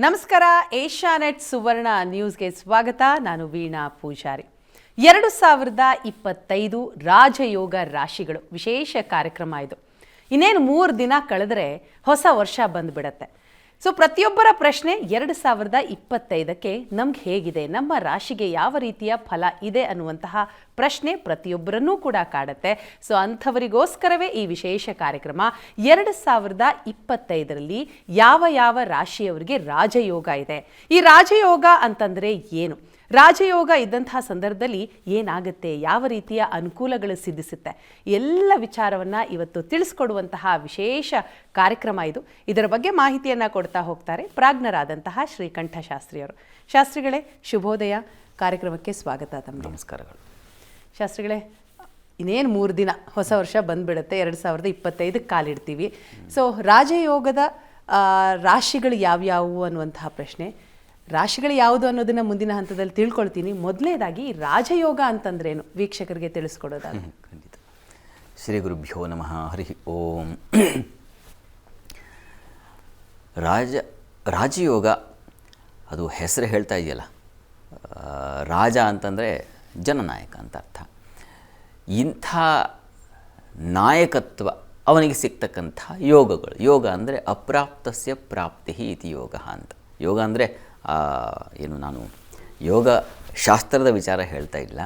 ನಮಸ್ಕಾರ, ಏಷ್ಯಾನೆಟ್ ಸುವರ್ಣ ನ್ಯೂಸ್ಗೆ ಸ್ವಾಗತ. ನಾನು ವೀಣಾ ಪೂಜಾರಿ. ಎರಡು ಸಾವಿರದ ಇಪ್ಪತ್ತೈದು ರಾಜಯೋಗ ರಾಶಿಗಳು ವಿಶೇಷ ಕಾರ್ಯಕ್ರಮ ಇದು. ಇನ್ನೇನು ಮೂರು ದಿನ ಕಳೆದ್ರೆ ಹೊಸ ವರ್ಷ ಬಂದ್ಬಿಡತ್ತೆ. ಸೊ ಪ್ರತಿಯೊಬ್ಬರ ಪ್ರಶ್ನೆ ಎರಡು ಸಾವಿರದ ಇಪ್ಪತ್ತೈದಕ್ಕೆ ನಮ್ಗೆ ಹೇಗಿದೆ? ನಮ್ಮ ರಾಶಿಗೆ ಯಾವ ರೀತಿಯ ಫಲ ಇದೆ ಅನ್ನುವಂತಹ ಪ್ರಶ್ನೆ ಪ್ರತಿಯೊಬ್ಬರನ್ನೂ ಕೂಡ ಕಾಡುತ್ತೆ. ಸೊ ಅಂಥವರಿಗೋಸ್ಕರವೇ ಈ ವಿಶೇಷ ಕಾರ್ಯಕ್ರಮ ಎರಡು ಸಾವಿರದ ಇಪ್ಪತ್ತೈದರಲ್ಲಿ ಯಾವ ಯಾವ ರಾಶಿಯವರಿಗೆ ರಾಜಯೋಗ ಇದೆ? ಈ ರಾಜಯೋಗ ಅಂತಂದರೆ ಏನು? ರಾಜಯೋಗ ಇದ್ದಂತಹ ಸಂದರ್ಭದಲ್ಲಿ ಏನಾಗುತ್ತೆ? ಯಾವ ರೀತಿಯ ಅನುಕೂಲಗಳು ಸಿದ್ಧಿಸುತ್ತೆ? ಎಲ್ಲ ವಿಚಾರವನ್ನು ಇವತ್ತು ತಿಳಿಸ್ಕೊಡುವಂತಹ ವಿಶೇಷ ಕಾರ್ಯಕ್ರಮ ಇದು. ಇದರ ಬಗ್ಗೆ ಮಾಹಿತಿಯನ್ನು ಕೊಡ್ತಾ ಹೋಗ್ತಾರೆ ಪ್ರಾಜ್ಞರಾದಂತಹ ಶ್ರೀಕಂಠ ಶಾಸ್ತ್ರಿಯವರು. ಶಾಸ್ತ್ರಿಗಳೇ ಶುಭೋದಯ. ಕಾರ್ಯಕ್ರಮಕ್ಕೆ ಸ್ವಾಗತ ತಮ್ಮ ನಮಸ್ಕಾರಗಳು. ಶಾಸ್ತ್ರಿಗಳೇ ಇನ್ನೇನು ಮೂರು ದಿನ ಹೊಸ ವರ್ಷ ಬಂದ್ಬಿಡುತ್ತೆ. ಎರಡು ಸಾವಿರದ ಇಪ್ಪತ್ತೈದಕ್ಕೆ ಕಾಲಿಡ್ತೀವಿ. ಸೊ ರಾಜಯೋಗದ ರಾಶಿಗಳು ಯಾವ್ಯಾವು ಅನ್ನುವಂತಹ ಪ್ರಶ್ನೆ. ರಾಶಿಗಳು ಯಾವುದು ಅನ್ನೋದನ್ನ ಮುಂದಿನ ಹಂತದಲ್ಲಿ ತಿಳ್ಕೊಳ್ತೀನಿ. ಮೊದಲನೇದಾಗಿ ರಾಜಯೋಗ ಅಂತಂದ್ರೇನು? ವೀಕ್ಷಕರಿಗೆ ತಿಳಿಸ್ಕೊಡೋದಾಗ ಖಂಡಿತ. ಶ್ರೀ ಗುರುಭ್ಯೋ ನಮಃ. ಹರಿ ಓಂ. ರಾಜ, ರಾಜಯೋಗ, ಅದು ಹೆಸರು ಹೇಳ್ತಾ ಇದೆಯಲ್ಲ. ರಾಜ ಅಂತಂದರೆ ಜನನಾಯಕ ಅಂತ ಅರ್ಥ. ಇಂಥ ನಾಯಕತ್ವ ಅವನಿಗೆ ಸಿಗ್ತಕ್ಕಂಥ ಯೋಗಗಳು. ಯೋಗ ಅಂದರೆ ಅಪ್ರಾಪ್ತಸ್ಯ ಪ್ರಾಪ್ತಿ ಇತಿ ಯೋಗ ಅಂತ. ಯೋಗ ಅಂದರೆ ಏನು ನಾನು ಯೋಗ ಶಾಸ್ತ್ರದ ವಿಚಾರ ಹೇಳ್ತಾ ಇಲ್ಲ.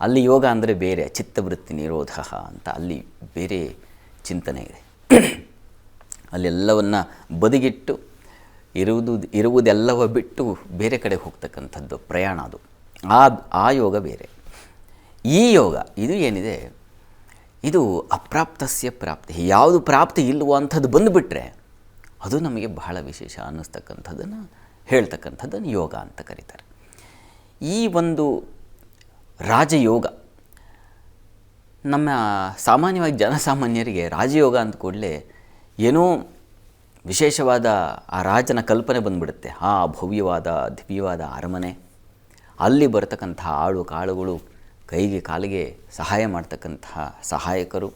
ಅಲ್ಲಿ ಯೋಗ ಅಂದರೆ ಬೇರೆ, ಚಿತ್ತವೃತ್ತಿ ನಿರೋಧ ಅಂತ ಅಲ್ಲಿ ಬೇರೆ ಚಿಂತನೆ ಇದೆ. ಅಲ್ಲೆಲ್ಲವನ್ನು ಬದಿಗಿಟ್ಟು ಇರುವುದು, ಇರುವುದೆಲ್ಲವ ಬಿಟ್ಟು ಬೇರೆ ಕಡೆ ಹೋಗ್ತಕ್ಕಂಥದ್ದು ಪ್ರಯಾಣ ಅದು. ಆ ಆ ಯೋಗ ಬೇರೆ. ಈ ಯೋಗ, ಇದು ಏನಿದೆ? ಇದು ಅಪ್ರಾಪ್ತಸ್ಯ ಪ್ರಾಪ್ತಿ. ಯಾವುದು ಪ್ರಾಪ್ತಿ ಇಲ್ಲವೋ ಅಂಥದ್ದು ಬಂದುಬಿಟ್ರೆ ಅದು ನಮಗೆ ಬಹಳ ವಿಶೇಷ ಅನ್ನಿಸ್ತಕ್ಕಂಥದ್ದನ್ನು ಹೇಳ್ತಕ್ಕಂಥದ್ದನ್ನು ಯೋಗ ಅಂತ ಕರೀತಾರೆ. ಈ ಒಂದು ರಾಜಯೋಗ ನಮ್ಮ ಸಾಮಾನ್ಯವಾಗಿ ಜನಸಾಮಾನ್ಯರಿಗೆ ರಾಜಯೋಗ ಅಂದ ಕೂಡಲೇ ಏನೋ ವಿಶೇಷವಾದ ಆ ರಾಜನ ಕಲ್ಪನೆ ಬಂದುಬಿಡುತ್ತೆ. ಆ ಭವ್ಯವಾದ, ದಿವ್ಯವಾದ ಅರಮನೆ. ಅಲ್ಲಿ ಬರ್ತಕ್ಕಂತಹ ಆಳು ಕಾಳುಗಳು ಕೈಗೆ ಕಾಲಿಗೆ ಸಹಾಯ ಮಾಡ್ತಕ್ಕಂತಹ ಸಹಾಯಕರು.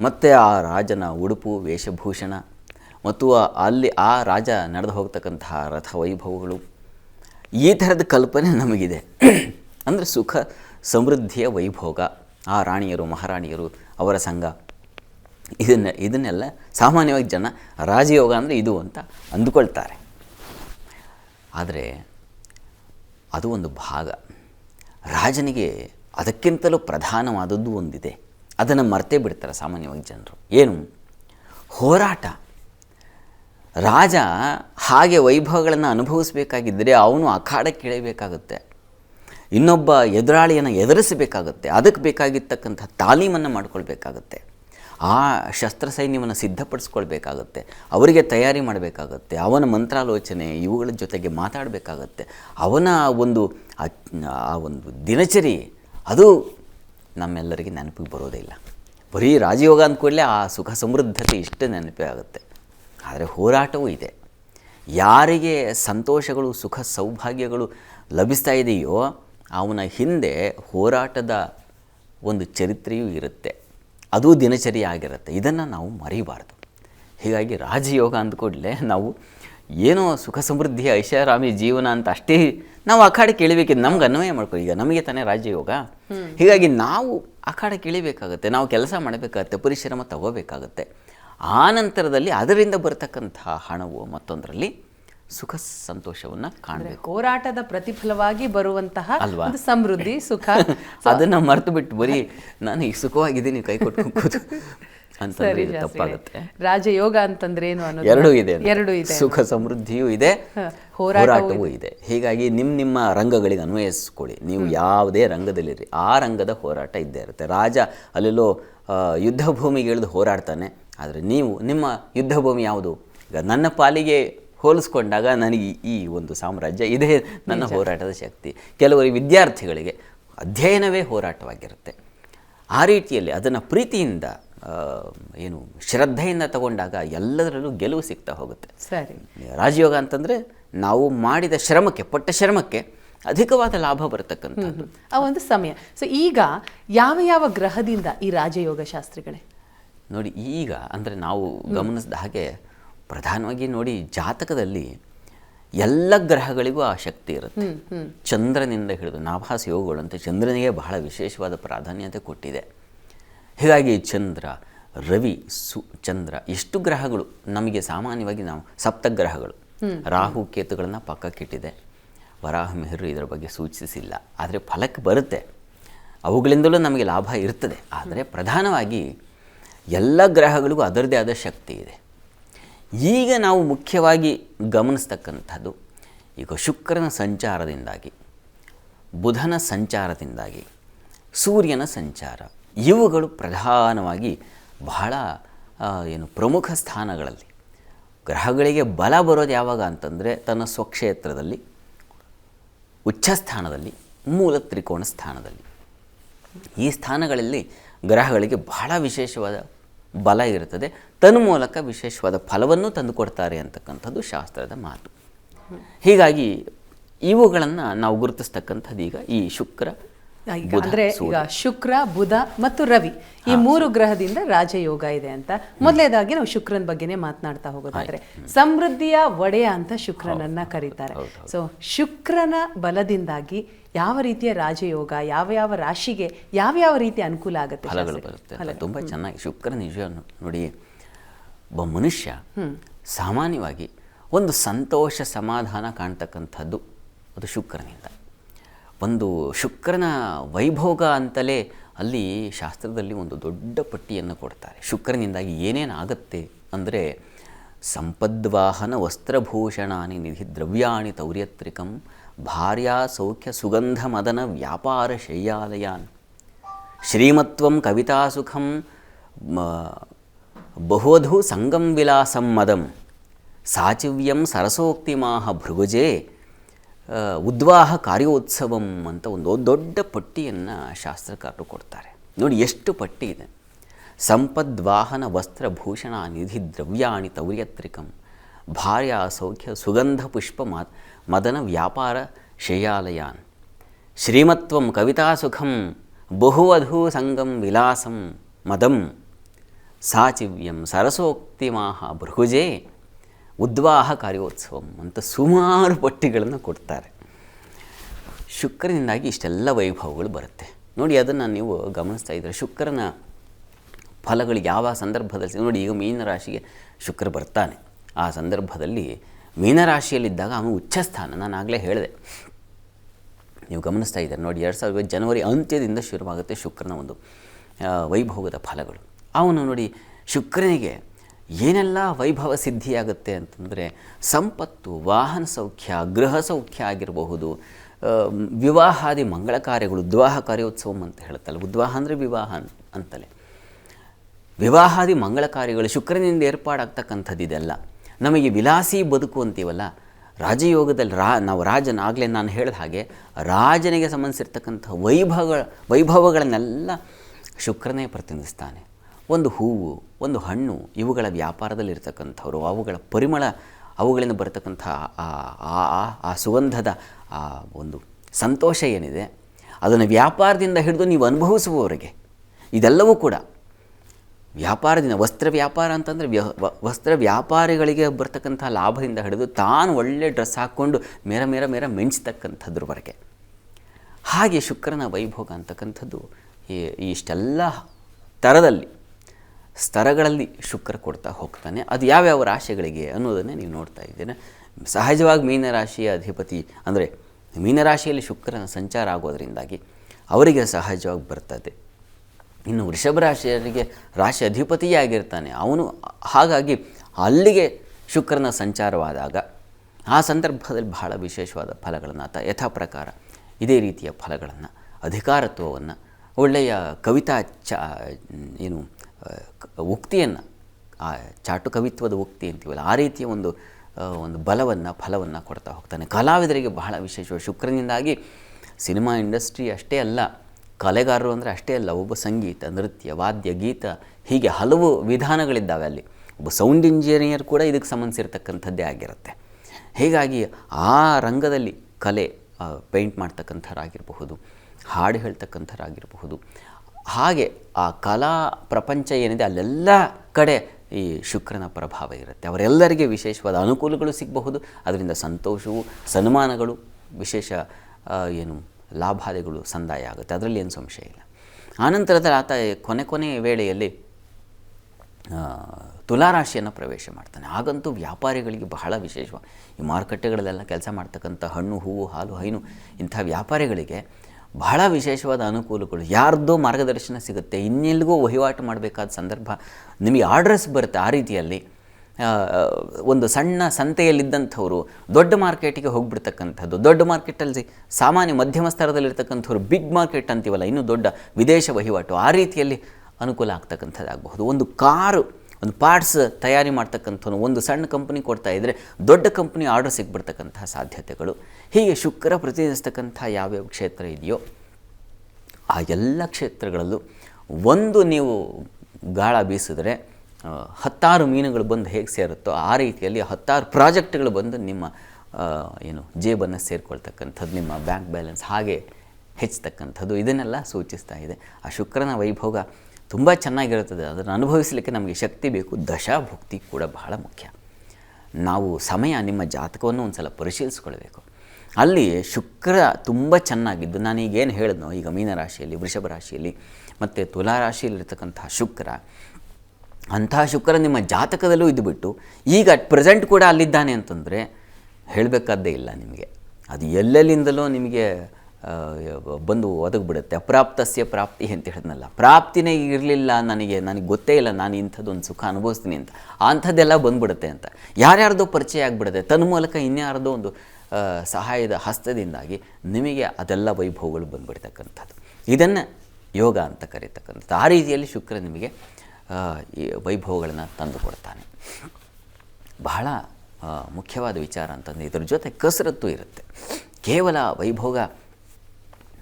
ಮತ್ತು ಆ ರಾಜನ ಉಡುಪು, ವೇಷಭೂಷಣ ಮತ್ತು ಅಲ್ಲಿ ಆ ರಾಜ ನಡೆದು ಹೋಗ್ತಕ್ಕಂತಹ ರಥ ವೈಭವಗಳು ಈ ಥರದ ಕಲ್ಪನೆ ನಮಗಿದೆ. ಅಂದರೆ ಸುಖ ಸಮೃದ್ಧಿಯ ವೈಭೋಗ. ಆ ರಾಣಿಯರು, ಮಹಾರಾಣಿಯರು, ಅವರ ಸಂಘ. ಇದನ್ನ ಇದನ್ನೆಲ್ಲ ಸಾಮಾನ್ಯವಾಗಿ ಜನ ರಾಜಯೋಗ ಅಂದರೆ ಇದು ಅಂತ ಅಂದುಕೊಳ್ತಾರೆ. ಆದರೆ ಅದು ಒಂದು ಭಾಗ. ರಾಜನಿಗೆ ಅದಕ್ಕಿಂತಲೂ ಪ್ರಧಾನವಾದದ್ದು ಒಂದಿದೆ. ಅದನ್ನು ಮರ್ತೇ ಬಿಡ್ತಾರೆ ಸಾಮಾನ್ಯವಾಗಿ ಜನರು. ಏನು? ಹೋರಾಟ. ರಾಜ ಹಾಗೆ ವೈಭವಗಳನ್ನು ಅನುಭವಿಸಬೇಕಾಗಿದ್ದರೆ ಅವನು ಅಖಾಡಕ್ಕೆ ಇಳಿಬೇಕಾಗುತ್ತೆ ಇನ್ನೊಬ್ಬ ಎದುರಾಳಿಯನ್ನು ಎದುರಿಸಬೇಕಾಗುತ್ತೆ. ಅದಕ್ಕೆ ಬೇಕಾಗಿರ್ತಕ್ಕಂಥ ತಾಲೀಮನ್ನು ಮಾಡಿಕೊಳ್ಬೇಕಾಗತ್ತೆ. ಆ ಶಸ್ತ್ರ ಸೈನ್ಯವನ್ನು ಸಿದ್ಧಪಡಿಸ್ಕೊಳ್ಬೇಕಾಗತ್ತೆ. ಅವರಿಗೆ ತಯಾರಿ ಮಾಡಬೇಕಾಗತ್ತೆ. ಅವನ ಮಂತ್ರಾಲೋಚನೆ, ಇವುಗಳ ಜೊತೆಗೆ ಮಾತಾಡಬೇಕಾಗತ್ತೆ. ಅವನ ಒಂದು ಆ ಒಂದು ದಿನಚರಿ, ಅದು ನಮ್ಮೆಲ್ಲರಿಗೆ ನೆನಪಿಗೆ ಬರೋದೇ ಇಲ್ಲ. ಬರೀ ರಾಜಯೋಗ ಅಂದ್ಕೂಡಲೇ ಆ ಸುಖ ಸಮೃದ್ಧತೆ ಇಷ್ಟು ನೆನಪೇ ಆಗುತ್ತೆ. ಆದರೆ ಹೋರಾಟವೂ ಇದೆ. ಯಾರಿಗೆ ಸಂತೋಷಗಳು ಸುಖ ಸೌಭಾಗ್ಯಗಳು ಲಭಿಸ್ತಾ ಇದೆಯೋ ಅವನ ಹಿಂದೆ ಹೋರಾಟದ ಒಂದು ಚರಿತ್ರೆಯೂ ಇರುತ್ತೆ. ಅದು ದಿನಚರಿ ಆಗಿರುತ್ತೆ. ಇದನ್ನು ನಾವು ಮರೆಯಬಾರ್ದು ಹೀಗಾಗಿ ರಾಜಯೋಗ ಅಂದ್ಕೂಡಲೇ ನಾವು ಏನೋ ಸುಖ ಸಮೃದ್ಧಿ ಐಷಾರಾಮಿ ಜೀವನ ಅಂತ ಅಷ್ಟೇ ನಾವು ಅಖಾಡ ಕೇಳಬೇಕಿದ್ದು ನಮ್ಗೆ ಅನ್ವಯ ಮಾಡ್ಕೊ ಈಗ ನಮಗೆ ತಾನೇ ರಾಜಯೋಗ. ಹೀಗಾಗಿ ನಾವು ಅಖಾಡ ಕೇಳಿಬೇಕಾಗತ್ತೆ ನಾವು ಕೆಲಸ ಮಾಡಬೇಕಾಗತ್ತೆ ಪರಿಶ್ರಮ ತಗೋಬೇಕಾಗತ್ತೆ. ಆ ನಂತರದಲ್ಲಿ ಅದರಿಂದ ಬರತಕ್ಕಂತಹ ಹಣವು ಮತ್ತೊಂದರಲ್ಲಿ ಸುಖ ಸಂತೋಷವನ್ನು ಕಾಣಬೇಕು. ಹೋರಾಟದ ಪ್ರತಿಫಲವಾಗಿ ಬರುವಂತಹ ಅಲ್ವಾ? ಸಮೃದ್ಧಿ ಸುಖ. ಅದನ್ನು ಮರೆತು ಬಿಟ್ಟು ಬರೀ ನಾನು ಈ ಸುಖವಾಗಿದ್ದೀನಿ ಕೈ ಕೊಟ್ಟು ಅಂತಂದ್ರೆ ಸರಿ. ತಪ್ಪಾಗುತ್ತೆ. ರಾಜಯೋಗ ಅಂತಂದ್ರೇನು ಅನ್ನೋದು? ಎರಡೂ ಇದೆ ಎರಡು ಇದೆ. ಸುಖ ಸಮೃದ್ಧಿಯೂ ಇದೆ ಹೋರಾಟವೂ ಇದೆ. ಹೀಗಾಗಿ ನಿಮ್ಮ ನಿಮ್ಮ ರಂಗಗಳಿಗೆ ಅನ್ವಯಿಸ್ಕೊಳ್ಳಿ. ನೀವು ಯಾವುದೇ ರಂಗದಲ್ಲಿರಿ. ಆ ರಂಗದ ಹೋರಾಟ ಇದ್ದೇ ಇರುತ್ತೆ. ರಾಜ ಅಲ್ಲೆಲ್ಲೋ ಯುದ್ಧ ಭೂಮಿಗೆ ಇಳಿದು ಹೋರಾಡ್ತಾನೆ. ಆದರೆ ನೀವು ನಿಮ್ಮ ಯುದ್ಧಭೂಮಿ ಯಾವುದು? ಈಗ ನನ್ನ ಪಾಲಿಗೆ ಹೋಲಿಸ್ಕೊಂಡಾಗ ನನಗೆ ಈ- ಒಂದು ಸಾಮ್ರಾಜ್ಯ ಇದೇ ನನ್ನ ಹೋರಾಟದ ಶಕ್ತಿ. ಕೆಲವರಿಗೆ ವಿದ್ಯಾರ್ಥಿಗಳಿಗೆ ಅಧ್ಯಯನವೇ ಹೋರಾಟವಾಗಿರುತ್ತೆ. ಆ ರೀತಿಯಲ್ಲಿ ಅದನ್ನು ಪ್ರೀತಿಯಿಂದ ಏನು ಶ್ರದ್ಧೆಯಿಂದ ತಗೊಂಡಾಗ ಎಲ್ಲದರಲ್ಲೂ ಗೆಲುವು ಸಿಗ್ತಾ ಹೋಗುತ್ತೆ. ಸರಿ. ರಾಜಯೋಗ ಅಂತಂದರೆ ನಾವು ಮಾಡಿದ ಶ್ರಮಕ್ಕೆ ಪಟ್ಟ ಶ್ರಮಕ್ಕೆ ಅಧಿಕವಾದ ಲಾಭ ಬರತಕ್ಕಂಥದ್ದು. ಆ ಒಂದು ಸಮಯ. ಸೊ ಈಗ ಯಾವ ಯಾವ ಗ್ರಹದಿಂದ ಈ ರಾಜಯೋಗ ಶಾಸ್ತ್ರಿಗಳೇ ನೋಡಿ ಈಗ ಅಂದರೆ ನಾವು ಗಮನಿಸಿದ ಹಾಗೆ ಪ್ರಧಾನವಾಗಿ ನೋಡಿ ಜಾತಕದಲ್ಲಿ ಎಲ್ಲ ಗ್ರಹಗಳಿಗೂ ಆ ಶಕ್ತಿ ಇರುತ್ತೆ. ಚಂದ್ರನಿಂದ ಹಿಡಿದು ನಾಭಾಸ ಯೋಗಗಳಂತೆ ಅಂತ ಚಂದ್ರನಿಗೆ ಬಹಳ ವಿಶೇಷವಾದ ಪ್ರಾಧಾನ್ಯತೆ ಕೊಟ್ಟಿದೆ. ಹೀಗಾಗಿ ಚಂದ್ರ ರವಿ ಸು ಚಂದ್ರ ಎಷ್ಟು ಗ್ರಹಗಳು ನಮಗೆ ಸಾಮಾನ್ಯವಾಗಿ ನಾವು ಸಪ್ತ ಗ್ರಹಗಳು. ರಾಹು ಕೇತುಗಳನ್ನು ಪಕ್ಕಕ್ಕಿಟ್ಟಿದೆ. ವರಾಹ ಮೆಹರು ಇದರ ಬಗ್ಗೆ ಸೂಚಿಸಿಲ್ಲ. ಆದರೆ ಫಲಕ್ಕೆ ಬರುತ್ತೆ. ಅವುಗಳಿಂದಲೂ ನಮಗೆ ಲಾಭ ಇರ್ತದೆ. ಆದರೆ ಪ್ರಧಾನವಾಗಿ ಎಲ್ಲ ಗ್ರಹಗಳಿಗೂ ಅದರದೇ ಆದ ಶಕ್ತಿ ಇದೆ. ಈಗ ನಾವು ಮುಖ್ಯವಾಗಿ ಗಮನಿಸ್ತಕ್ಕಂಥದ್ದು, ಈಗ ಶುಕ್ರನ ಸಂಚಾರದಿಂದಾಗಿ, ಬುಧನ ಸಂಚಾರದಿಂದಾಗಿ, ಸೂರ್ಯನ ಸಂಚಾರ, ಇವುಗಳು ಪ್ರಧಾನವಾಗಿ ಬಹಳ ಏನು ಪ್ರಮುಖ ಸ್ಥಾನಗಳಲ್ಲಿ. ಗ್ರಹಗಳಿಗೆ ಬಲ ಬರೋದು ಯಾವಾಗ ಅಂತಂದರೆ ತನ್ನ ಸ್ವಕ್ಷೇತ್ರದಲ್ಲಿ ಉಚ್ಚ ಸ್ಥಾನದಲ್ಲಿ ಮೂಲ ತ್ರಿಕೋಣ ಸ್ಥಾನದಲ್ಲಿ. ಈ ಸ್ಥಾನಗಳಲ್ಲಿ ಗ್ರಹಗಳಿಗೆ ಬಹಳ ವಿಶೇಷವಾದ ಬಲ ಇರುತ್ತದೆ. ತನ್ಮೂಲಕ ವಿಶೇಷವಾದ ಫಲವನ್ನು ತಂದುಕೊಡ್ತಾರೆ ಅಂತಕ್ಕಂಥದ್ದು ಶಾಸ್ತ್ರದ ಮಾತು. ಹೀಗಾಗಿ ಇವುಗಳನ್ನು ನಾವು ಗುರುತಿಸ್ತಕ್ಕಂಥದ್ದು ಈಗ ಈ ಶುಕ್ರ ಅಂದ್ರೆ ಈಗ ಶುಕ್ರ ಬುಧ ಮತ್ತು ರವಿ ಈ ಮೂರು ಗ್ರಹದಿಂದ ರಾಜಯೋಗ ಇದೆ ಅಂತ. ಮೊದಲೇದಾಗಿ ನಾವು ಶುಕ್ರನ ಬಗ್ಗೆನೇ ಮಾತನಾಡ್ತಾ ಹೋಗೋದಾದ್ರೆ ಸಮೃದ್ಧಿಯ ಒಡೆಯ ಅಂತ ಶುಕ್ರನನ್ನ ಕರೀತಾರೆ. ಸೊ ಶುಕ್ರನ ಬಲದಿಂದಾಗಿ ಯಾವ ರೀತಿಯ ರಾಜಯೋಗ ಯಾವ ಯಾವ ರಾಶಿಗೆ ಯಾವ ಯಾವ ರೀತಿ ಅನುಕೂಲ ಆಗುತ್ತೆ ಫಲಗಳು ಬರುತ್ತೆ ತುಂಬ ಚೆನ್ನಾಗಿ ಶುಕ್ರ ನಿಜ ನೋಡಿ. ಒಬ್ಬ ಮನುಷ್ಯ ಸಾಮಾನ್ಯವಾಗಿ ಒಂದು ಸಂತೋಷ ಸಮಾಧಾನ ಕಾಣ್ತಕ್ಕಂಥದ್ದು ಅದು ಶುಕ್ರನಿಂದ. ಒಂದು ಶುಕ್ರನ ವೈಭೋಗ ಅಂತಲೇ ಅಲ್ಲಿ ಶಾಸ್ತ್ರದಲ್ಲಿ ಒಂದು ದೊಡ್ಡ ಪಟ್ಟಿಯನ್ನು ಕೊಡ್ತಾರೆ. ಶುಕ್ರನಿಂದಾಗಿ ಏನೇನು ಆಗುತ್ತೆ ಅಂದರೆ ಸಂಪದ್ವಾಹನ ವಸ್ತ್ರಭೂಷಣಾನಿ ನಿಧಿ ದ್ರವ್ಯಾಣಿ ತೌರ್ಯತ್ರಿಕಂ ಸುಗಂಧ ಮದನ ವ್ಯಾಪಾರ ಶಯ್ಯಾಲಯಾನ್ ಶ್ರೀಮತ್ವಂ ಕವಿತಾಸುಖಂ ಮ- ಬಹುವಧು ಸಂಗಂ ವಿಲಾಸಂ ಮದಂ. ಸಾಚಿವ್ಯಂ ಸರಸೋಕ್ತಿಮಾಹ ಭೃಗುಜೆ ಆ, ಉದ್ವಾಹ ಕಾರ್ಯೋತ್ಸವಂ ಅಂತ ಒಂದು ದೊಡ್ಡ ಪಟ್ಟಿಯನ್ನು ಶಾಸ್ತ್ರಕಾರರು ಕೊಡ್ತಾರೆ. ನೋಡಿ ಎಷ್ಟು ಪಟ್ಟಿ ಇದೆ. ಸಂಪದ್ವಾಹನ ವಸ್ತ್ರಭೂಷಣ ನಿಧಿ ದ್ರವ್ಯಾಣಿ ತೌರ್ಯತ್ರಿಕಂ. ಭಾರ್ಯ ಸೌಖ್ಯ ಸುಗಂಧ ಪುಷ್ಪ ಮಾತ್ ಮದನ ವ್ಯಾಪಾರ ಶಯ್ಯಾಲಯಾನ್ ಶ್ರೀಮತ್ವಂ ಕವಿತಾಸುಖಂ ಬಹುವಧೂ ಸಂಗಂ ವಿಲಾಸಂ ಮದಂ. ಸಾಚಿವ್ಯಂ ಸರಸೋಕ್ತಿಮಾಹ ಬೃಹುಜೆ ಉದ್ವಾಹ ಕಾರ್ಯೋತ್ಸವಂ ಅಂತ ಸುಮಾರು ಪಟ್ಟಿಗಳನ್ನು ಕೊಡ್ತಾರೆ. ಶುಕ್ರನಿಂದಾಗಿ ಇಷ್ಟೆಲ್ಲ ವೈಭವಗಳು ಬರುತ್ತೆ. ನೋಡಿ ಅದನ್ನು ನೀವು ಗಮನಿಸ್ತಾ ಇದ್ದರೆ ಶುಕ್ರನ ಫಲಗಳು ಯಾವ ಸಂದರ್ಭದಲ್ಲಿ ನೋಡಿ ಈಗ ಮೀನರಾಶಿಗೆ ಶುಕ್ರ ಬರ್ತಾನೆ. ಆ ಸಂದರ್ಭದಲ್ಲಿ ಮೀನರಾಶಿಯಲ್ಲಿದ್ದಾಗ ಅವನು ಉಚ್ಚಸ್ಥಾನ ನಾನು ಆಗಲೇ ಹೇಳಿದೆ. ನೀವು ಗಮನಿಸ್ತಾ ಇದ್ದಾರೆ, ನೋಡಿ ಎರಡು ಸಾವಿರದ ಜನವರಿ ಅಂತ್ಯದಿಂದ ಶುರುವಾಗುತ್ತೆ ಶುಕ್ರನ ಒಂದು ವೈಭವದ ಫಲಗಳು. ಅವನು ನೋಡಿ ಶುಕ್ರನಿಗೆ ಏನೆಲ್ಲ ವೈಭವ ಸಿದ್ಧಿಯಾಗುತ್ತೆ ಅಂತಂದರೆ ಸಂಪತ್ತು, ವಾಹನ ಸೌಖ್ಯ, ಗೃಹ ಸೌಖ್ಯ ಆಗಿರಬಹುದು ವಿವಾಹಾದಿ ಮಂಗಳ ಕಾರ್ಯಗಳು ಉದ್ವಾಹ ಕಾರ್ಯೋತ್ಸವಂ ಅಂತ ಹೇಳುತ್ತಲ್ಲ ಉದ್ವಾಹ ಅಂದರೆ ವಿವಾಹ ಅಂತಲೇ. ವಿವಾಹಾದಿ ಮಂಗಳ ಕಾರ್ಯಗಳು ಶುಕ್ರನಿಂದ ಏರ್ಪಾಡಾಗ್ತಕ್ಕಂಥದ್ದು ಇದೆಲ್ಲ ನಮಗೆ ವಿಲಾಸಿ ಬದುಕು ಅಂತೀವಲ್ಲ, ರಾಜಯೋಗದಲ್ಲಿ ರಾ, ನಾವು ರಾಜನ ಆಗಲೇ ನಾನು ಹೇಳಿದ ಹಾಗೆ, ರಾಜನಿಗೆ ಸಂಬಂಧಿಸಿರ್ತಕ್ಕಂಥ ವೈಭವ ವೈಭವಗಳನ್ನೆಲ್ಲ ಶುಕ್ರನೇ ಪ್ರತಿನಿಧಿಸ್ತಾನೆ. ಒಂದು ಹೂವು, ಒಂದು ಹಣ್ಣು, ಇವುಗಳ ವ್ಯಾಪಾರದಲ್ಲಿರ್ತಕ್ಕಂಥವ್ರು, ಅವುಗಳ ಪರಿಮಳ, ಅವುಗಳಿಂದ ಬರತಕ್ಕಂಥ ಆ ಸುಗಂಧದ ಆ ಒಂದು ಸಂತೋಷ ಏನಿದೆ, ಅದನ್ನು ವ್ಯಾಪಾರದಿಂದ ಹಿಡಿದು ನೀವು ಅನುಭವಿಸುವವರಿಗೆ, ಇದೆಲ್ಲವೂ ಕೂಡ ವ್ಯಾಪಾರದಿಂದ, ವಸ್ತ್ರ ವ್ಯಾಪಾರ ಅಂತಂದರೆ ವ್ಯ ವಸ್ತ್ರ ವ್ಯಾಪಾರಿಗಳಿಗೆ ಬರ್ತಕ್ಕಂಥ ಲಾಭದಿಂದ ಹಿಡಿದು ತಾನು ಒಳ್ಳೆ ಡ್ರೆಸ್ ಹಾಕ್ಕೊಂಡು ಮೇರ ಮೇರ ಮೇರ ಮೆಂಚ್ತಕ್ಕಂಥದ್ರವರೆಗೆ. ಹಾಗೆ ಶುಕ್ರನ ವೈಭೋಗ ಅಂತಕ್ಕಂಥದ್ದು ಈ- ಈ ಇಷ್ಟೆಲ್ಲ ಥರದಲ್ಲಿ ಸ್ತರಗಳಲ್ಲಿ ಶುಕ್ರ ಕೊಡ್ತಾ ಹೋಗ್ತಾನೆ. ಅದು ಯಾವ್ಯಾವ ರಾಶಿಗಳಿಗೆ ಅನ್ನೋದನ್ನೇ ನೀವು ನೋಡ್ತಾ ಇದ್ದೀರಾ. ಸಹಜವಾಗಿ ಮೀನರಾಶಿಯ ಅಧಿಪತಿ ಅಂದರೆ ಮೀನರಾಶಿಯಲ್ಲಿ ಶುಕ್ರನ ಸಂಚಾರ ಆಗೋದರಿಂದಾಗಿ ಅವರಿಗೆ ಸಹಜವಾಗಿ ಬರ್ತದೆ. ಇನ್ನು ವೃಷಭ ರಾಶಿಯರಿಗೆ ರಾಶಿ ಅಧಿಪತಿಯೇ ಆಗಿರ್ತಾನೆ ಅವನು ಹಾಗಾಗಿ ಅಲ್ಲಿಗೆ ಶುಕ್ರನ ಸಂಚಾರವಾದಾಗ ಆ ಸಂದರ್ಭದಲ್ಲಿ ಬಹಳ ವಿಶೇಷವಾದ ಫಲಗಳನ್ನು ಆತ ಯಥಾ ಪ್ರಕಾರ ಇದೇ ರೀತಿಯ ಫಲಗಳನ್ನು, ಅಧಿಕಾರತ್ವವನ್ನು, ಒಳ್ಳೆಯ ಕವಿತಾ ಚ ಏನು ಉಕ್ತಿಯನ್ನು, ಆ ಚಾಟು ಕವಿತ್ವದ ಉಕ್ತಿ ಅಂತೀವಲ್ಲ, ಆ ರೀತಿಯ ಒಂದು ಒಂದು ಬಲವನ್ನು, ಫಲವನ್ನು ಕೊಡ್ತಾ ಹೋಗ್ತಾನೆ. ಕಲಾವಿದರಿಗೆ ಬಹಳ ವಿಶೇಷ ಶುಕ್ರನಿಂದಾಗಿ ಸಿನಿಮಾ ಇಂಡಸ್ಟ್ರಿ ಅಷ್ಟೇ ಅಲ್ಲ ಕಲೆಗಾರರು ಅಂದರೆ ಅಷ್ಟೇ ಅಲ್ಲ, ಒಬ್ಬ ಸಂಗೀತ, ನೃತ್ಯ, ವಾದ್ಯ, ಗೀತ, ಹೀಗೆ ಹಲವು ವಿಧಾನಗಳಿದ್ದಾವೆ ಅಲ್ಲಿ. ಒಬ್ಬ ಸೌಂಡ್ ಇಂಜಿನಿಯರ್ ಕೂಡ ಇದಕ್ಕೆ ಸಂಬಂಧಿಸಿರ್ತಕ್ಕಂಥದ್ದೇ ಆಗಿರುತ್ತೆ. ಹೀಗಾಗಿ ಆ ರಂಗದಲ್ಲಿ ಕಲೆ ಪೇಂಟ್ ಮಾಡ್ತಕ್ಕಂಥರಾಗಿರಬಹುದು, ಹಾಡು ಹೇಳ್ತಕ್ಕಂಥರಾಗಿರಬಹುದು. ಹಾಗೆ ಆ ಕಲಾ ಪ್ರಪಂಚ ಏನಿದೆ, ಅಲ್ಲೆಲ್ಲ ಕಡೆ ಈ ಶುಕ್ರನ ಪ್ರಭಾವ ಇರುತ್ತೆ. ಅವರೆಲ್ಲರಿಗೆ ವಿಶೇಷವಾದ ಅನುಕೂಲಗಳು ಸಿಗಬಹುದು. ಅದರಿಂದ ಸಂತೋಷವು, ಸನ್ಮಾನಗಳು, ವಿಶೇಷ ಏನು ಲಾಭಾದಿಗಳು ಸಂದಾಯ ಆಗುತ್ತೆ. ಅದರಲ್ಲಿ ಏನು ಸಂಶಯ ಇಲ್ಲ. ಆನಂತರದ ಆತ ಕೊನೆ ಕೊನೆ ವೇಳೆಯಲ್ಲಿ ತುಲಾರಾಶಿಯನ್ನು ಪ್ರವೇಶ ಮಾಡ್ತಾನೆ. ಹಾಗಂತೂ ವ್ಯಾಪಾರಿಗಳಿಗೆ ಬಹಳ ವಿಶೇಷವಾಗಿ ಈ ಮಾರುಕಟ್ಟೆಗಳಲ್ಲೆಲ್ಲ ಕೆಲಸ ಮಾಡ್ತಕ್ಕಂಥ ಹಣ್ಣು, ಹೂವು, ಹಾಲು, ಹೈನು ಇಂಥ ವ್ಯಾಪಾರಿಗಳಿಗೆ ಬಹಳ ವಿಶೇಷವಾದ ಅನುಕೂಲಗಳು. ಯಾರ್ದೋ ಮಾರ್ಗದರ್ಶನ ಸಿಗುತ್ತೆ. ಇನ್ನೆಲ್ಲಿಗೂ ವಹಿವಾಟು ಮಾಡಬೇಕಾದ ಸಂದರ್ಭ ನಿಮಗೆ ಆರ್ಡರ್ಸ್ ಬರುತ್ತೆ ಆ ರೀತಿಯಲ್ಲಿ. ಒಂದು ಸಣ್ಣ ಸಂತೆಯಲ್ಲಿದ್ದಂಥವರು, ದೊಡ್ಡ ಮಾರ್ಕೆಟಿಗೆ ಹೋಗ್ಬಿಡ್ತಕ್ಕಂಥದ್ದು, ದೊಡ್ಡ ಮಾರ್ಕೆಟಲ್ಲಿ ಸಾಮಾನ್ಯ ಮಧ್ಯಮ ಸ್ತರದಲ್ಲಿರ್ತಕ್ಕಂಥವ್ರು ಬಿಗ್ ಮಾರ್ಕೆಟ್ ಅಂತೀವಲ್ಲ, ಇನ್ನೂ ದೊಡ್ಡ ವಿದೇಶ ವಹಿವಾಟು, ಆ ರೀತಿಯಲ್ಲಿ ಅನುಕೂಲ ಆಗ್ತಕ್ಕಂಥದ್ದಾಗಬಹುದು. ಒಂದು ಕಾರು, ಒಂದು ಪಾರ್ಟ್ಸ್ ತಯಾರಿ ಮಾಡ್ತಕ್ಕಂಥವ್ನು, ಒಂದು ಸಣ್ಣ ಕಂಪ್ನಿ ಕೊಡ್ತಾ ಇದ್ದರೆ ದೊಡ್ಡ ಕಂಪ್ನಿ ಆರ್ಡರ್ ಸಿಗ್ಬಿಡ್ತಕ್ಕಂಥ ಸಾಧ್ಯತೆಗಳು. ಹೀಗೆ ಶುಕ್ರ ಪ್ರತಿನಿಧಿಸ್ತಕ್ಕಂಥ ಯಾವ್ಯಾವ ಕ್ಷೇತ್ರ ಇದೆಯೋ, ಆ ಎಲ್ಲ ಕ್ಷೇತ್ರಗಳಲ್ಲೂ ಒಂದು ನೀವು ಗಾಳ ಬೀಸಿದ್ರೆ ಹತ್ತಾರು ಮೀನುಗಳು ಬಂದು ಹೇಗೆ ಸೇರುತ್ತೋ ಆ ರೀತಿಯಲ್ಲಿ ಹತ್ತಾರು ಪ್ರಾಜೆಕ್ಟ್ಗಳು ಬಂದು ನಿಮ್ಮ ಏನು ಜೇಬನ್ನು ಸೇರಿಕೊಳ್ತಕ್ಕಂಥದ್ದು, ನಿಮ್ಮ ಬ್ಯಾಂಕ್ ಬ್ಯಾಲೆನ್ಸ್ ಹಾಗೆ ಹೆಚ್ಚತಕ್ಕಂಥದ್ದು ಇದನ್ನೆಲ್ಲ ಸೂಚಿಸ್ತಾ ಇದೆ. ಆ ಶುಕ್ರನ ವೈಭೋಗ ತುಂಬ ಚೆನ್ನಾಗಿರುತ್ತದೆ. ಅದನ್ನು ಅನುಭವಿಸಲಿಕ್ಕೆ ನಮಗೆ ಶಕ್ತಿ ಬೇಕು. ದಶಾಭುಕ್ತಿ ಕೂಡ ಬಹಳ ಮುಖ್ಯ. ನಾವು ಸಮಯ ನಿಮ್ಮ ಜಾತಕವನ್ನು ಒಂದು ಸಲ ಪರಿಶೀಲಿಸ್ಕೊಳ್ಬೇಕು ಅಲ್ಲಿ ಶುಕ್ರ ತುಂಬ ಚೆನ್ನಾಗಿದ್ದು. ನಾನೀಗೇನು ಹೇಳಿದ್ನೋ, ಈಗ ಮೀನರಾಶಿಯಲ್ಲಿ, ವೃಷಭ ರಾಶಿಯಲ್ಲಿ, ಮತ್ತು ತುಲಾ ರಾಶಿಯಲ್ಲಿರ್ತಕ್ಕಂತಹ ಶುಕ್ರ ಅಂತಹ ಶುಕ್ರ ನಿಮ್ಮ ಜಾತಕದಲ್ಲೂ ಇದ್ದುಬಿಟ್ಟು ಈಗ ಅಟ್ ಪ್ರೆಸೆಂಟ್ ಕೂಡ ಅಲ್ಲಿದ್ದಾನೆ ಅಂತಂದರೆ ಹೇಳಬೇಕಾದ್ದೇ ಇಲ್ಲ ನಿಮಗೆ. ಅದು ಎಲ್ಲೆಲ್ಲಿಂದಲೋ ನಿಮಗೆ ಬಂದು ಒದಗಿಬಿಡುತ್ತೆ. ಅಪ್ರಾಪ್ತಸ್ಯ ಪ್ರಾಪ್ತಿ ಅಂತ ಹೇಳಿದ್ನಲ್ಲ. ಪ್ರಾಪ್ತಿನೇ ಇರಲಿಲ್ಲ ನನಗೆ ನನಗೆ ಗೊತ್ತೇ ಇಲ್ಲ ನಾನು ಇಂಥದ್ದೊಂದು ಸುಖ ಅನುಭವಿಸ್ತೀನಿ ಅಂತ. ಅಂಥದ್ದೆಲ್ಲ ಬಂದ್ಬಿಡುತ್ತೆ ಅಂತ. ಯಾರ್ಯಾರ್ದೋ ಪರಿಚಯ ಆಗಿಬಿಡುತ್ತೆ. ತನ್ನ ಮೂಲಕ ಇನ್ಯಾರ್ದೋ ಒಂದು ಸಹಾಯದ ಹಸ್ತದಿಂದಾಗಿ ನಿಮಗೆ ಅದೆಲ್ಲ ವೈಭವಗಳು ಬಂದ್ಬಿಡ್ತಕ್ಕಂಥದ್ದು. ಇದನ್ನು ಯೋಗ ಅಂತ ಕರೀತಕ್ಕಂಥದ್ದು. ಆ ರೀತಿಯಲ್ಲಿ ಶುಕ್ರ ನಿಮಗೆ ಈ ವೈಭವಗಳನ್ನು ತಂದುಕೊಡ್ತಾನೆ ಬಹಳ ಮುಖ್ಯವಾದ ವಿಚಾರ ಅಂತಂದರೆ ಇದ್ರ ಜೊತೆ ಕಸರತ್ತು ಇರುತ್ತೆ. ಕೇವಲ ವೈಭೋಗ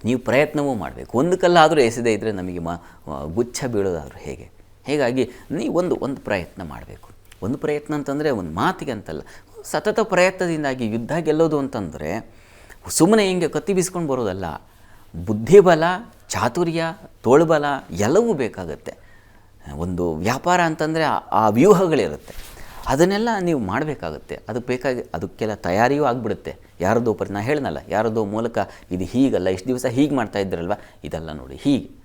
ನೀವು ಪ್ರಯತ್ನವೂ ಮಾಡಬೇಕು. ಒಂದು ಕಲ್ಲಾದರೂ ಎಸೆದೇ ಇದ್ದರೆ ನಮಗೆ ಮ ಗುಚ್ಛ ಬೀಳೋದಾದರೂ ಹೇಗೆ? ಹೀಗಾಗಿ ನೀವು ಒಂದು ಒಂದು ಪ್ರಯತ್ನ ಮಾಡಬೇಕು. ಒಂದು ಪ್ರಯತ್ನ ಅಂತಂದರೆ ಒಂದು ಮಾತಿಗೆ ಅಂತಲ್ಲ. ಸತತ ಪ್ರಯತ್ನದಿಂದಾಗಿ ಯುದ್ಧ ಗೆಲ್ಲೋದು ಅಂತಂದರೆ ಸುಮ್ಮನೆ ಹಿಂಗೆ ಕತ್ತಿ ಬೀಸ್ಕೊಂಡು ಬರೋದಲ್ಲ. ಬುದ್ಧಿಬಲ, ಚಾತುರ್ಯ, ತೋಳ್ಬಲ ಎಲ್ಲವೂ ಬೇಕಾಗತ್ತೆ. ಒಂದು ವ್ಯಾಪಾರ ಅಂತಂದರೆ ಆ- ವ್ಯೂಹಗಳಿರುತ್ತೆ. ಅದನ್ನೆಲ್ಲ ನೀವು ಮಾಡಬೇಕಾಗುತ್ತೆ. ಅದಕ್ಕೆ ಬೇಕಾಗಿ ಅದಕ್ಕೆಲ್ಲ ತಯಾರಿಯೂ ಆಗಿಬಿಡುತ್ತೆ. ಯಾರದೋ ಪರಿ ನಾನು ಹೇಳನಲ್ಲ ಯಾರದೋ ಮೂಲಕ ಇದು ಹೀಗಲ್ಲ, ಇಷ್ಟು ದಿವಸ ಹೀಗೆ ಮಾಡ್ತಾ ಇದ್ರಲ್ವ? ಇದೆಲ್ಲ ನೋಡಿ, ಹೀಗೆ.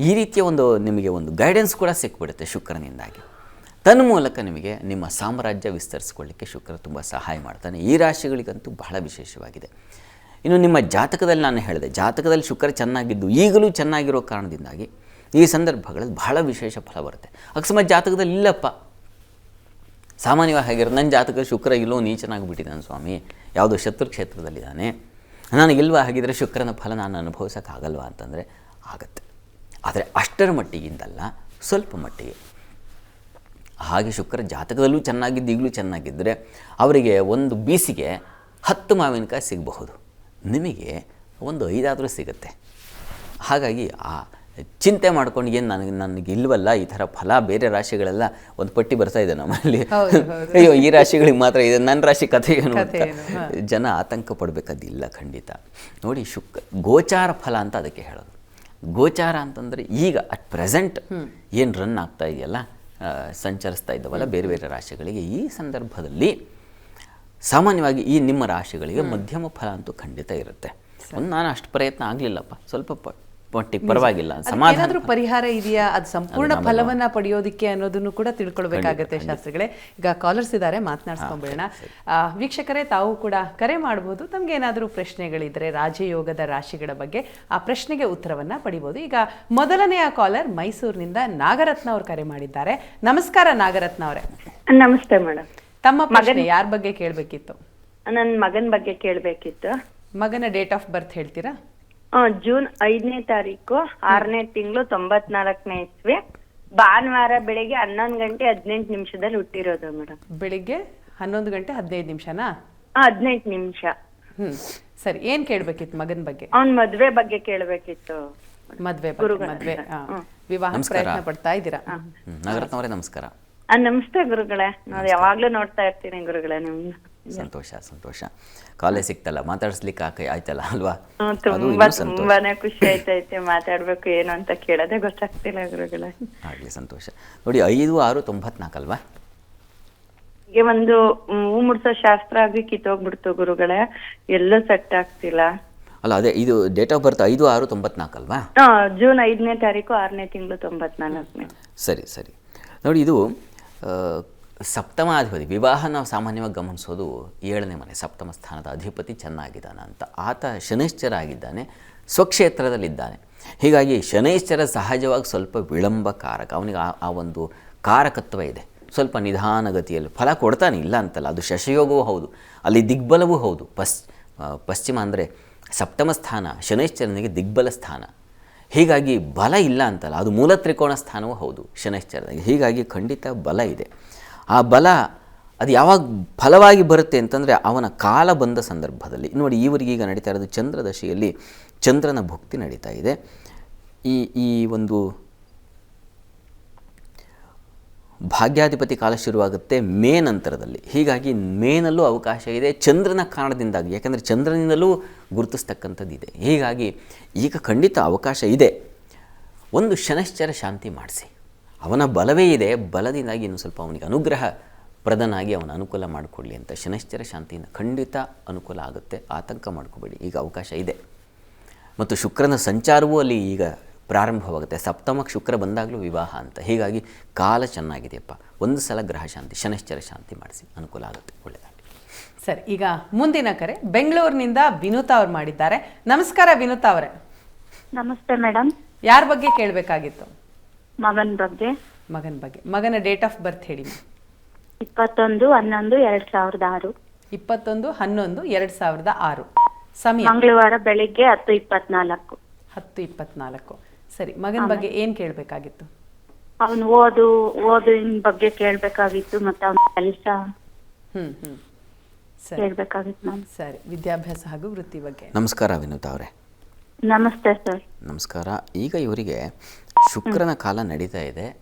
ಈ ರೀತಿಯ ಒಂದು ನಿಮಗೆ ಒಂದು ಗೈಡೆನ್ಸ್ ಕೂಡ ಸಿಕ್ಬಿಡುತ್ತೆ ಶುಕ್ರನಿಂದಾಗಿ. ತನ್ನ ಮೂಲಕ ನಿಮಗೆ ನಿಮ್ಮ ಸಾಮ್ರಾಜ್ಯ ವಿಸ್ತರಿಸ್ಕೊಳ್ಳಿಕ್ಕೆ ಶುಕ್ರ ತುಂಬ ಸಹಾಯ ಮಾಡ್ತಾನೆ. ಈ ರಾಶಿಗಳಿಗಂತೂ ಬಹಳ ವಿಶೇಷವಾಗಿದೆ. ಇನ್ನು ನಿಮ್ಮ ಜಾತಕದಲ್ಲಿ ನಾನು ಹೇಳಿದೆ, ಜಾತಕದಲ್ಲಿ ಶುಕ್ರ ಚೆನ್ನಾಗಿದ್ದು ಈಗಲೂ ಚೆನ್ನಾಗಿರೋ ಕಾರಣದಿಂದಾಗಿ ಈ ಸಂದರ್ಭಗಳಲ್ಲಿ ಬಹಳ ವಿಶೇಷ ಫಲ ಬರುತ್ತೆ. ಅಕಸ್ಮಾತ್ ಜಾತಕದಲ್ಲಿ ಇಲ್ಲಪ್ಪ. ಸಾಮಾನ್ಯವಾಗಿ ಹಾಗಿರೋದು ನನ್ನ ಜಾತಕ ಶುಕ್ರ ಇಲ್ಲೋ ನೀಚನಾಗಿ ಬಿಟ್ಟಿದ್ದಾನೆ ಸ್ವಾಮಿ. ಯಾವುದೋ ಶತ್ರು ಕ್ಷೇತ್ರದಲ್ಲಿದ್ದಾನೆ. ನನಗಿಲ್ವಾ ಹಾಗಿದ್ರೆ ಶುಕ್ರನ ಫಲ ನಾನು ಅನುಭವಿಸೋಕ್ಕಾಗಲ್ವಾ ಅಂತಂದರೆ ಆಗತ್ತೆ. ಆದರೆ ಅಷ್ಟರ ಮಟ್ಟಿಗಿಂದಲ್ಲ ಸ್ವಲ್ಪ ಮಟ್ಟಿಗೆ. ಹಾಗೆ ಶುಕ್ರ ಜಾತಕದಲ್ಲೂ ಚೆನ್ನಾಗಿದ್ದು, ಈಗಲೂ ಚೆನ್ನಾಗಿದ್ದರೆ ಅವರಿಗೆ ಒಂದು ಬೀಸಿಗೆ ಹತ್ತು ಮಾವಿನಕಾಯಿ ಸಿಗಬಹುದು. ನಿಮಗೆ ಒಂದು ಐದಾದರೂ ಸಿಗುತ್ತೆ. ಹಾಗಾಗಿ ಆ ಚಿಂತೆ ಮಾಡ್ಕೊಂಡು ಏನು ನನಗೆ ನನಗೆ ಇಲ್ವಲ್ಲ ಈ ಥರ ಫಲ ಬೇರೆ ರಾಶಿಗಳೆಲ್ಲ ಒಂದು ಪಟ್ಟಿ ಬರ್ತಾ ಇದೆ ನಮ್ಮಲ್ಲಿ. ಅಯ್ಯೋ ಈ ರಾಶಿಗಳಿಗೆ ಮಾತ್ರ ಇದೆ ನನ್ನ ರಾಶಿ ಕಥೆ ಏನು ಅಂತ. ಜನ ಆತಂಕ ಪಡಬೇಕಾದಿಲ್ಲ ಖಂಡಿತ. ನೋಡಿ ಶುಕ್ ಗೋಚಾರ ಫಲ ಅಂತ ಅದಕ್ಕೆ ಹೇಳೋದು. ಗೋಚಾರ ಅಂತಂದರೆ ಈಗ ಅಟ್ ಪ್ರೆಸೆಂಟ್ ಏನು ರನ್ ಆಗ್ತಾ ಇದೆಯಲ್ಲ ಸಂಚರಿಸ್ತಾ ಇದ್ದವಲ್ಲ ಬೇರೆ ಬೇರೆ ರಾಶಿಗಳಿಗೆ ಈ ಸಂದರ್ಭದಲ್ಲಿ ಸಾಮಾನ್ಯವಾಗಿ ಈ ನಿಮ್ಮ ರಾಶಿಗಳಿಗೆ ಮಧ್ಯಮ ಫಲ ಅಂತೂ ಖಂಡಿತ ಇರುತ್ತೆ. ಒಂದು ನಾನು ಅಷ್ಟು ಪ್ರಯತ್ನ ಆಗಲಿಲ್ಲಪ್ಪ ಸ್ವಲ್ಪ ಪ- ಮಟ್ಟಿಗೆ ಪರವಾಗಿಲ್ಲ. ಸಮಾಧಾನ. ಏನಾದ್ರೂ ಪರಿಹಾರ ಇದೆಯಾ? ಅದು ಸಂಪೂರ್ಣ ಫಲವನ್ನ ಪಡೆಯೋದಿಕ್ಕೆ ಅನ್ನೋದನ್ನು ಕೂಡ ತಿಳ್ಕೊಳ್ಬೇಕಾಗತ್ತೆ ಶಾಸ್ತ್ರಿಗಳೇ. ಈಗ ಕಾಲರ್ಸ್ ಇದ್ದಾರೆ ಮಾತನಾಡ್ಸ್ಕೊಂಡ್ಬಿಡೋಣ ಆ, ವೀಕ್ಷಕರೇ ತಾವು ಕೂಡ ಕರೆ ಮಾಡಬಹುದು ತಮ್ಗೆ ಏನಾದರೂ ಪ್ರಶ್ನೆಗಳಿದ್ರೆ ರಾಜಯೋಗದ ರಾಶಿಗಳ ಬಗ್ಗೆ ಆ ಪ್ರಶ್ನೆಗೆ ಉತ್ತರವನ್ನ ಪಡಿಬಹುದು ಈಗ ಮೊದಲನೆಯ ಕಾಲರ್ ಮೈಸೂರಿನಿಂದ ನಾಗರತ್ನ ಅವರು ಕರೆ ಮಾಡಿದ್ದಾರೆ. ನಮಸ್ಕಾರ ನಾಗರತ್ನ ಅವರೇ. ನಮಸ್ತೆ ಮೇಡಮ್. ತಮ್ಮ ಪ್ರಶ್ನೆ ಯಾರ ಬಗ್ಗೆ ಕೇಳಬೇಕಿತ್ತು? ನನ್ನ ಮಗನ ಬಗ್ಗೆ ಕೇಳಬೇಕಿತ್ತು. ಮಗನ ಡೇಟ್ ಆಫ್ ಬರ್ತ್ ಹೇಳ್ತೀರಾ? ಜೂನ್ ಐದನೇ ತಾರೀಕು ಆರನೇ ತಿಂಗಳು ತೊಂಬತ್ನಾಲ್ಕನೇ ಇಸ್ವಿ. ಭಾನುವಾರ ಬೆಳಿಗ್ಗೆ ಹನ್ನೊಂದು ಗಂಟೆ ಹದಿನೆಂಟು ನಿಮಿಷದಲ್ಲಿ ಹುಟ್ಟಿರೋದು ಮೇಡಮ್. ಬೆಳಿಗ್ಗೆ ಹನ್ನೊಂದು ಗಂಟೆ ಹದಿನೈದು ನಿಮಿಷನಾ? ಹದಿನೆಂಟು ನಿಮಿಷ. ಹ್ಮ್. ಸರಿ ಏನ್ ಕೇಳ್ಬೇಕಿತ್ತು ಮಗನ ಬಗ್ಗೆ? ಅವ್ನ್ ಮದ್ವೆ ಬಗ್ಗೆ ಕೇಳಬೇಕಿತ್ತು. ಮದ್ವೆ ಬಗ್ಗೆ ಮದ್ವೆ ಆ, ವಿವಾಹ ನಮಸ್ಕಾರ. ಪ್ರಯತ್ನ ಪಡ್ತಾ ಇದ್ದೀರಾ? ಹ್ಮ್. ನಾಗರತ್ನ ಅವರೇ ನಮಸ್ಕಾರ. ನಮಸ್ತೆ ಗುರುಗಳೇ. ನಾವ್ ಯಾವಾಗ್ಲೂ ನೋಡ್ತಾ ಇರ್ತೀನಿ ಗುರುಗಳೇ ನಿಮ್ನ. ಸಂತೋಷ ಸಂತೋಷ. ಕಾಲೇಜ್ ಸಿಕ್ತಲ್ಲ ಮಾತಾಡಿಸ್ಲಿಕ್ಕೆ ಆಕ ಆಯ್ತಲ್ಲ ಅಲ್ವಾ? ತುಂಬಾ ತುಂಬಾನೇ ಖುಷಿ ಆಯ್ತೈತೆ ಮಾತಾಡ್ಬೇಕು ಏನು ಅಂತ ಕೇಳೋದೇ ಗೊತ್ತಾಗ್ತಿಲ್ಲ ಗುರುಗಳ. ಆಗ್ಲಿ ಸಂತೋಷ. ನೋಡಿ ಐದು ಆರು ತೊಂಬತ್ನಾಲ್ಕಲ್ವಾ ಒಂದು ಹೂ ಮುಡ್ಸೋ ಶಾಸ್ತ್ರ ಆಗಿ ಕಿತ್ತೋಗ್ಬಿಡ್ತು ಗುರುಗಳೇ. ಎಲ್ಲೂ ಸೆಟ್ ಆಗ್ತಿಲ್ಲ. ಅಲ್ಲ ಅದೇ ಇದು ಡೇಟ್ ಆಫ್ ಬರ್ತ್ ಐದು ಆರು ತೊಂಬತ್ನಾಲ್ಕಲ್ವಾ ಜೂನ್ ಐದನೇ ತಾರೀಕು ಆರನೇ ತಿಂಗಳು ತೊಂಬತ್ನಾಲ್ಕನೇ. ಸರಿ ಸರಿ. ನೋಡಿ ಇದು ಸಪ್ತಮಾಧಿಪತಿ ವಿವಾಹ ನಾವು ಸಾಮಾನ್ಯವಾಗಿ ಗಮನಿಸೋದು ಏಳನೇ ಮನೆ ಸಪ್ತಮ ಸ್ಥಾನದ ಅಧಿಪತಿ ಚೆನ್ನಾಗಿದ್ದಾನೆ ಅಂತ. ಆತ ಶನೈಶ್ಚರ ಆಗಿದ್ದಾನೆ ಸ್ವಕ್ಷೇತ್ರದಲ್ಲಿದ್ದಾನೆ. ಹೀಗಾಗಿ ಶನೈಶ್ಚರ ಸಹಜವಾಗಿ ಸ್ವಲ್ಪ ವಿಳಂಬ ಕಾರಕ. ಅವನಿಗೆ ಆ ಆ ಒಂದು ಕಾರಕತ್ವ ಇದೆ. ಸ್ವಲ್ಪ ನಿಧಾನಗತಿಯಲ್ಲಿ ಫಲ ಕೊಡ್ತಾನೆ, ಇಲ್ಲ ಅಂತಲ್ಲ. ಅದು ಶಶಯೋಗವೂ ಹೌದು, ಅಲ್ಲಿ ದಿಗ್ಬಲವೂ ಹೌದು. ಪಶ್ ಪಶ್ಚಿಮ ಅಂದರೆ ಸಪ್ತಮ ಸ್ಥಾನ, ಶನೈಶ್ಚರನಿಗೆ ದಿಗ್ಬಲ ಸ್ಥಾನ. ಹೀಗಾಗಿ ಬಲ ಇಲ್ಲ ಅಂತಲ್ಲ. ಅದು ಮೂಲ ತ್ರಿಕೋಣ ಸ್ಥಾನವೂ ಹೌದು, ಶನೈಶ್ಚರನಿಗೆ. ಹೀಗಾಗಿ ಖಂಡಿತ ಬಲ ಇದೆ. ಆ ಬಲ ಅದು ಯಾವಾಗ ಫಲವಾಗಿ ಬರುತ್ತೆ ಅಂತಂದರೆ ಅವನ ಕಾಲ ಬಂದ ಸಂದರ್ಭದಲ್ಲಿ. ನೋಡಿ ಈವರೆಗೀಗ ನಡೀತಾ ಇರೋದು ಚಂದ್ರದಶೆಯಲ್ಲಿ ಚಂದ್ರನ ಭುಕ್ತಿ ನಡೀತಾ ಇದೆ. ಈ ಈ ಒಂದು ಭಾಗ್ಯಾಧಿಪತಿ ಕಾಲ ಶುರುವಾಗುತ್ತೆ ಮೇ ನಂತರದಲ್ಲಿ. ಹೀಗಾಗಿ ಮೇನಲ್ಲೂ ಅವಕಾಶ ಇದೆ, ಚಂದ್ರನ ಕಾರಣದಿಂದಾಗಿ. ಯಾಕಂದರೆ ಚಂದ್ರನಿಂದಲೂ ಗುರುತಿಸ್ತಕ್ಕಂಥದ್ದು ಇದೆ ಹೀಗಾಗಿ ಈಗ ಖಂಡಿತ ಅವಕಾಶ ಇದೆ. ಒಂದು ಶನಶ್ಚರ ಶಾಂತಿ ಮಾಡಿಸಿ. ಅವನ ಬಲವೇ ಇದೆ ಬಲದಿಂದಾಗಿ ಇನ್ನು ಸ್ವಲ್ಪ ಅವನಿಗೆ ಅನುಗ್ರಹ ಪ್ರದನಾಗಿ ಅವನ ಅನುಕೂಲ ಮಾಡ್ಕೊಳ್ಳಿ ಅಂತ ಶನಶ್ಚರ ಶಾಂತಿಯಿಂದ ಖಂಡಿತ ಅನುಕೂಲ ಆಗುತ್ತೆ. ಆತಂಕ ಮಾಡ್ಕೋಬೇಡಿ. ಈಗ ಅವಕಾಶ ಇದೆ. ಮತ್ತು ಶುಕ್ರನ ಸಂಚಾರವೂ ಅಲ್ಲಿ ಈಗ ಪ್ರಾರಂಭವಾಗುತ್ತೆ. ಸಪ್ತಮಕ್ಕೆ ಶುಕ್ರ ಬಂದಾಗಲೂ ವಿವಾಹ ಅಂತ. ಹೀಗಾಗಿ ಕಾಲ ಚೆನ್ನಾಗಿದೆಯಪ್ಪ. ಒಂದು ಸಲ ಗ್ರಹ ಶಾಂತಿ ಶನಶ್ಚರ ಶಾಂತಿ ಮಾಡಿಸಿ. ಅನುಕೂಲ ಆಗುತ್ತೆ. ಒಳ್ಳೆಯದಾಗಲಿ ಸರಿ ಈಗ ಮುಂದಿನ ಕರೆ. ಬೆಂಗಳೂರಿನಿಂದ ವಿನೂತಾ ಅವ್ರು ಮಾಡಿದ್ದಾರೆ. ನಮಸ್ಕಾರ ವಿನುತಾ ಅವರೇ. ನಮಸ್ತೆ ಮೇಡಮ್. ಯಾರ ಬಗ್ಗೆ ಕೇಳಬೇಕಾಗಿತ್ತು? ಮಗನ್ ಬಗ್ಗೆ? ಮಗನ ಬಗ್ಗೆ. ಮಗನ ಡೇಟ್ ಆಫ್ ಬರ್ತ್ ಹೇಳಿ. ಇಪ್ಪತ್ತೊಂದು ಹನ್ನೊಂದು ಎರಡ್ ಸಾವಿರದ ಆರು. ಇಪ್ಪತ್ತೊಂದು ಹನ್ನೊಂದು ಎರಡ್ ಸಾವಿರದ ಆರು. ಸಮಯ? ಮಂಗಳವಾರ ಬೆಳಿಗ್ಗೆ ಹತ್ತು ಇಪ್ಪತ್ನಾಲ್ಕು. ಹತ್ತು ಇಪ್ಪತ್ನಾಲ್ಕು. ಸರಿ ಮಗನ ಬಗ್ಗೆ ಏನ್ ಕೇಳ್ಬೇಕಾಗಿತ್ತು? ಅವನು ಓದು ಓದಿನ ಬಗ್ಗೆ ಕೇಳ್ಬೇಕಾಗಿತ್ತು ಮತ್ತೆ ಅವನ ಕೆಲಸ ಹ್ಮ್ ಸರಿ. ಕೇಳ್ಬೇಕಾಗಿತ್ತು ಮ್ಯಾಮ್ ಸರಿ ವಿದ್ಯಾಭ್ಯಾಸ ಹಾಗೂ ವೃತ್ತಿ ಬಗ್ಗೆ. ನಮಸ್ಕಾರ ವಿನೋದ್ ಅವರೇ. ನಮಸ್ತೆ ಸರ್. ನಮಸ್ಕಾರ. ಈಗ ಇವರಿಗೆ ಶುಕ್ರನ ಕಾಲ ನಡೀತಾ ಇದೆ.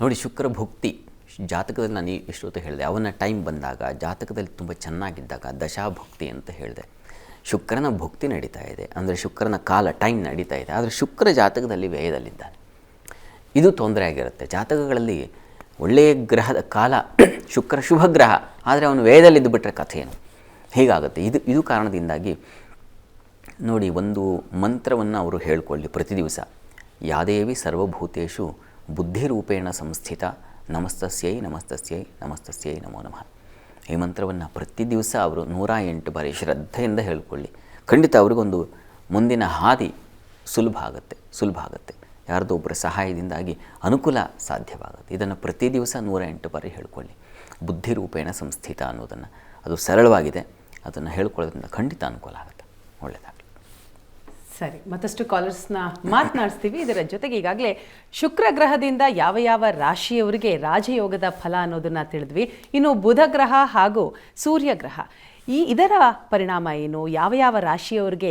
ನೋಡಿ, ಶುಕ್ರ ಭುಕ್ತಿ. ಜಾತಕದಲ್ಲಿ ನಾನು ಎಷ್ಟೊತ್ತು ಹೇಳಿದೆ, ಅವನ ಟೈಮ್ ಬಂದಾಗ, ಜಾತಕದಲ್ಲಿ ತುಂಬ ಚೆನ್ನಾಗಿದ್ದಾಗ, ದಶಾಭುಕ್ತಿ ಅಂತ ಹೇಳಿದೆ. ಶುಕ್ರನ ಭುಕ್ತಿ ನಡೀತಾ ಇದೆ, ಅಂದರೆ ಶುಕ್ರನ ಕಾಲ, ಟೈಮ್ ನಡೀತಾ ಇದೆ, ಆದರೆ ಶುಕ್ರ ಜಾತಕದಲ್ಲಿ ವ್ಯಯದಲ್ಲಿದ್ದಾನೆ. ಇದು ತೊಂದರೆ ಆಗಿರುತ್ತೆ. ಜಾತಕಗಳಲ್ಲಿ ಒಳ್ಳೆಯ ಗ್ರಹದ ಕಾಲ, ಶುಕ್ರ ಶುಭ ಗ್ರಹ, ಆದರೆ ಅವನು ವ್ಯಯದಲ್ಲಿದ್ದು ಬಿಟ್ಟರೆ ಏನು? ಹೀಗಾಗುತ್ತೆ? ಇದು ಇದು ಕಾರಣದಿಂದಾಗಿ ನೋಡಿ, ಒಂದು ಮಂತ್ರವನ್ನು ಅವರು ಹೇಳ್ಕೊಳ್ಳಿ ಪ್ರತಿ ದಿವಸ. ಯಾದೇವಿ ಸರ್ವಭೂತು ಬುದ್ಧಿರೂಪೇಣ ಸಂಸ್ಥಿತ, ನಮಸ್ತಸ್ಯೈ ನಮಸ್ತಸ್ಯೈ ನಮಸ್ತಸ್ಯೈ ನಮೋ ನಮಃ. ಈ ಮಂತ್ರವನ್ನು ಪ್ರತಿ ದಿವಸ ಅವರು ನೂರ ಎಂಟು ಬಾರಿ ಶ್ರದ್ಧೆಯಿಂದ ಹೇಳ್ಕೊಳ್ಳಿ. ಖಂಡಿತ ಅವ್ರಿಗೊಂದು ಮುಂದಿನ ಹಾದಿ ಸುಲಭ ಆಗುತ್ತೆ ಸುಲಭ ಆಗುತ್ತೆ. ಯಾರ್ದೋ ಒಬ್ಬರ ಸಹಾಯದಿಂದಾಗಿ ಅನುಕೂಲ ಸಾಧ್ಯವಾಗುತ್ತೆ. ಇದನ್ನು ಪ್ರತಿ ದಿವಸ ನೂರ ಎಂಟು ಬಾರಿ ಹೇಳ್ಕೊಳ್ಳಿ. ಬುದ್ಧಿರೂಪೇಣ ಸಂಸ್ಥಿತ ಅನ್ನೋದನ್ನು. ಅದು ಸರಳವಾಗಿದೆ. ಅದನ್ನು ಹೇಳ್ಕೊಳ್ಳೋದ್ರಿಂದ ಖಂಡಿತ ಅನುಕೂಲ ಆಗುತ್ತೆ. ಒಳ್ಳೆಯದಾಗಲಿ ಸರಿ, ಮತ್ತಷ್ಟು ಕಾಲರ್ಸ್ನ ಮಾತನಾಡಿಸ್ತೀವಿ. ಇದರ ಜೊತೆಗೆ ಈಗಾಗಲೇ ಶುಕ್ರ ಗ್ರಹದಿಂದ ಯಾವ ಯಾವ ರಾಶಿಯವರಿಗೆ ರಾಜಯೋಗದ ಫಲ ಅನ್ನೋದನ್ನ ತಿಳಿದ್ವಿ. ಇನ್ನು ಬುಧ ಗ್ರಹ ಹಾಗೂ ಸೂರ್ಯ ಗ್ರಹ, ಈ ಇದರ ಪರಿಣಾಮ ಏನು? ಯಾವ ಯಾವ ರಾಶಿಯವರಿಗೆ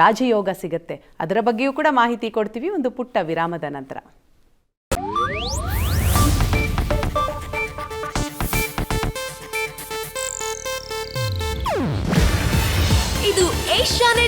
ರಾಜಯೋಗ ಸಿಗುತ್ತೆ? ಅದರ ಬಗ್ಗೆಯೂ ಕೂಡ ಮಾಹಿತಿ ಕೊಡ್ತೀವಿ. ಒಂದು ಪುಟ್ಟ ವಿರಾಮದ ನಂತರ. ಇದು ಏಷ್ಯಾನೆಟ್